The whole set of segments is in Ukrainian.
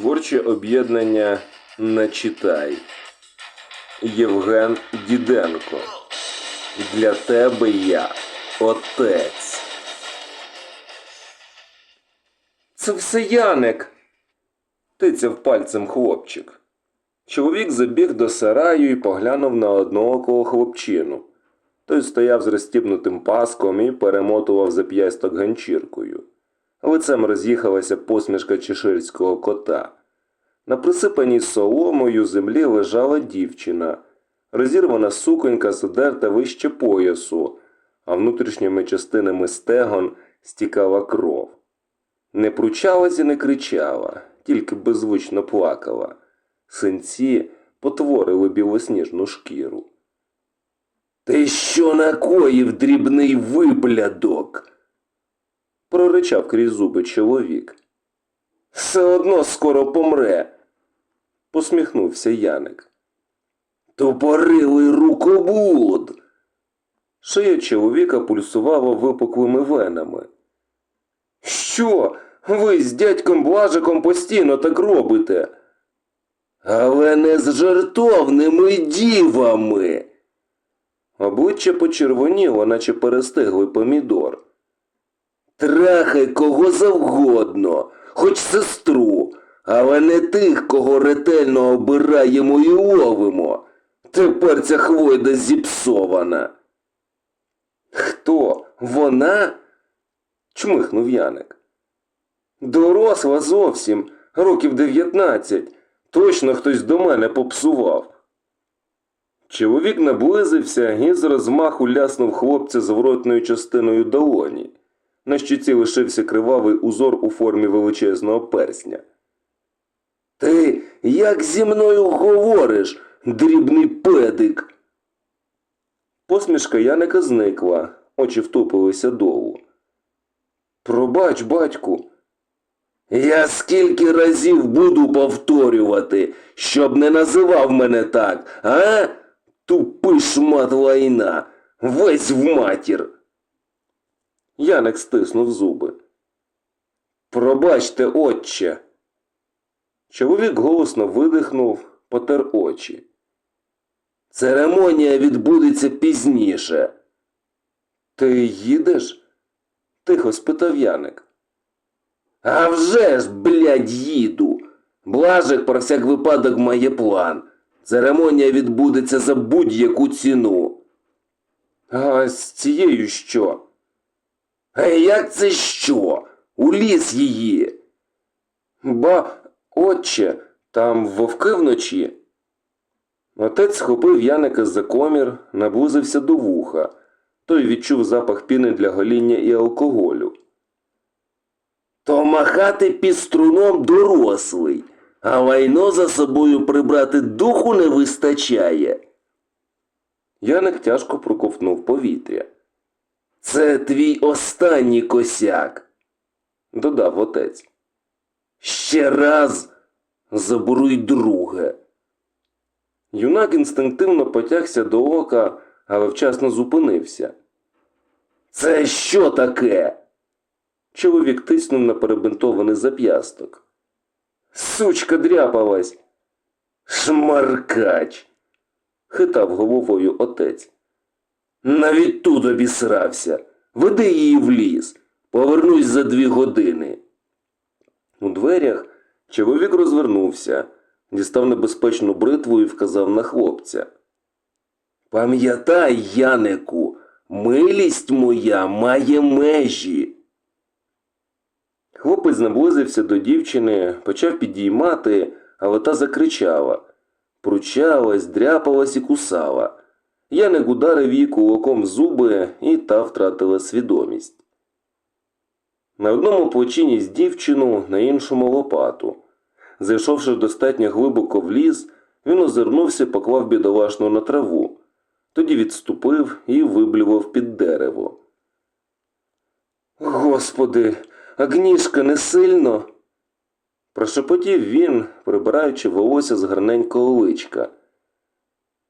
Творче об'єднання Начитай. Євген Діденко. Для тебе я отець. Це все Яник. Тицяв пальцем хлопчик. Чоловік забіг до сараю і поглянув на одноокого хлопчину. Той стояв з розстібнутим паском і перемотував зап'ясток ганчіркою. Лицем роз'їхалася посмішка чеширського кота. На присипаній соломою землі лежала дівчина, розірвана суконька задерта вище поясу, а внутрішніми частинами стегон стікала кров. Не пручалась і не кричала, тільки беззвучно плакала. Синці потворили білосніжну шкіру. Ти що накоїв, дрібний виблядок? проричав крізь зуби чоловік. Все одно скоро помре, посміхнувся Яник. Тупорилий рукоблуд. Шия чоловіка пульсувала випуклими венами. Що? Ви з дядьком Блажиком постійно так робите? Але не з жартовними дівами. Обличчя почервоніло, наче перестиглий помідор. Трахай кого завгодно, хоч сестру, але не тих, кого ретельно обираємо і ловимо. Тепер ця хвойда зіпсована. Хто? Вона? чмихнув Яник. Доросла зовсім, років дев'ятнадцять. Точно хтось до мене попсував. Чоловік наблизився і з розмаху ляснув хлопця зворотною частиною долоні. На щиці лишився кривавий узор у формі величезного персня. Ти як зі мною говориш, дрібний педик? Посмішка Яника зникла, очі втупилися долу. Пробач, батьку. Я скільки разів буду повторювати, щоб не називав мене так, а? Тупий шмат лайна, весь в матір. Яник стиснув зуби. Пробачте, отче. Чоловік голосно видихнув, потер очі. Церемонія відбудеться пізніше. Ти їдеш? тихо спитав Яник. А вже ж, блядь, їду. Блажик про всяк випадок має план. Церемонія відбудеться за будь-яку ціну. А з цією що? А як це що? У ліс її. Ба, отче, там вовки вночі. Отець схопив Яника за комір, наблизився до вуха. Той відчув запах піни для гоління і алкоголю. То махати піструном дорослий, а лайно за собою прибрати духу не вистачає. Яник тяжко проковтнув повітря. Це твій останній косяк, додав отець. Ще раз заборуй друге. Юнак інстинктивно потягся до ока, але вчасно зупинився. Це що таке? Чоловік тиснув на перебинтований зап'ясток. Сучка дряпалась. Шмаркач. хитав головою отець. Навіть тут обісрався. Веди її в ліс. Повернусь за дві години. У дверях чоловік розвернувся, дістав небезпечну бритву і вказав на хлопця. Пам'ятай, Янику, милість моя має межі. Хлопець наблизився до дівчини, почав підіймати, але та закричала. Пручалась, дряпалась і кусала. Яник ударив її кулаком в зуби, і та втратила свідомість. На одному плечі ніс дівчину, на іншому лопату. Зайшовши достатньо глибоко в ліс, він озирнувся, поклав бідолашну на траву. Тоді відступив і виблював під дерево. Господи, агнішка не сильно. Прошепотів він, прибираючи волосся з гарненького личка.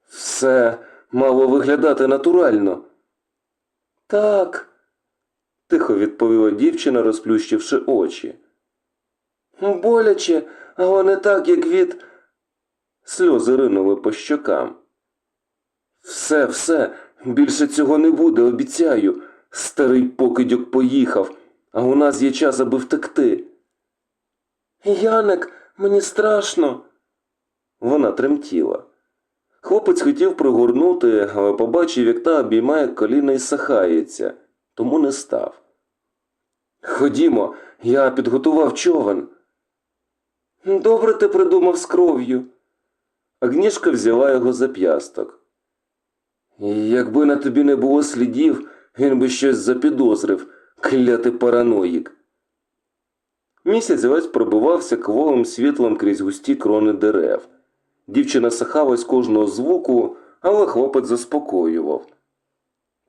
Все мало виглядати натурально. Так, тихо відповіла дівчина, розплющивши очі. Боляче, але не так, як від. Сльози ринули по щокам. Все, все, більше цього не буде, обіцяю. Старий покидьок поїхав, а у нас є час, аби втекти. Яник, мені страшно. Вона тремтіла. Хлопець хотів пригорнути, але побачив, як та обіймає коліна і сахається, тому не став. Ходімо, я підготував човен. Добре ти придумав з кров'ю. Агнішка взяла його за п'ясток. Якби на тобі не було слідів, він би щось запідозрив, клятий параноїк. Місяць весь пробивався кволим світлом крізь густі крони дерев. Дівчина сахалась кожного звуку, але хлопець заспокоював.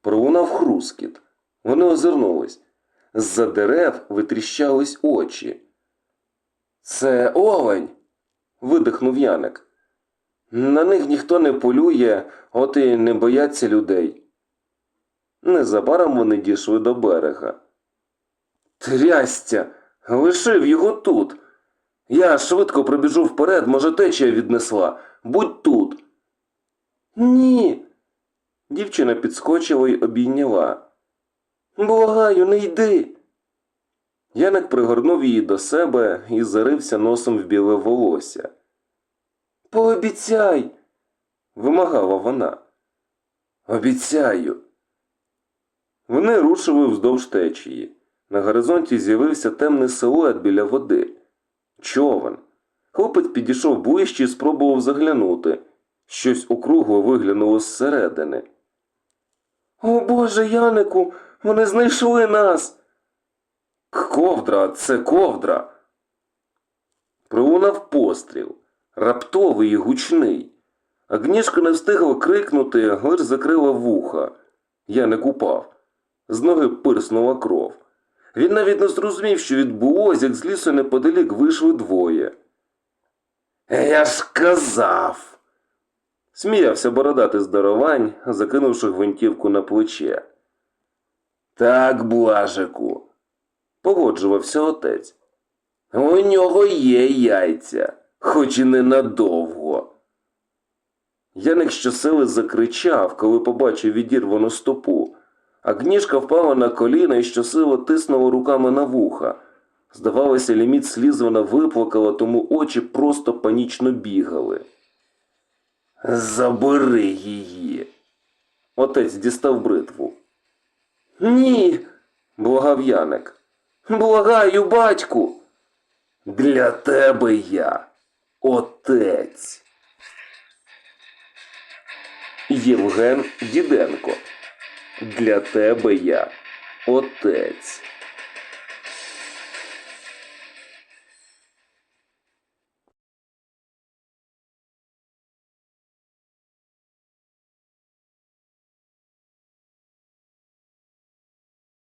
Пролунав хрускіт. Вони озирнулись. З-за дерев витріщались очі. Це олень. видихнув Яник. На них ніхто не полює, от і не бояться людей. Незабаром вони дійшли до берега. Трястя, лишив його тут. Я швидко пробіжу вперед, може, течія віднесла. Будь тут. Ні. Дівчина підскочила й обійняла. Благаю, не йди. Яник пригорнув її до себе і зарився носом в біле волосся. Пообіцяй, вимагала вона. Обіцяю. Вони рушили вздовж течії. На горизонті з'явився темний силует біля води. Човен. Хлопець підійшов ближче і спробував заглянути. Щось округло виглянуло зсередини. О Боже, Янику, вони знайшли нас. Ковдра, це ковдра. Пролунав постріл, раптовий і гучний. Агнішка не встигла крикнути, лиш закрила вуха. Яник упав. З ноги пирснула кров. Він навіть не зрозумів, що відбулось, як з лісу неподалік вийшли двоє. Я ж казав. Сміявся бородати здоровань, закинувши гвинтівку на плече. Так, Блажику, погоджувався отець. У нього є яйця, хоч і ненадовго. Яник щосили закричав, коли побачив відірвану стопу. Агнішка впала на коліна і щосило тиснула руками на вуха. Здавалося, ліміт сліз вона виплакала, тому очі просто панічно бігали. Забери її. Отець дістав бритву. Ні, благав Яник. Благаю, батьку. Для тебе я, отець. Євген Діденко. Для тебе я, отець.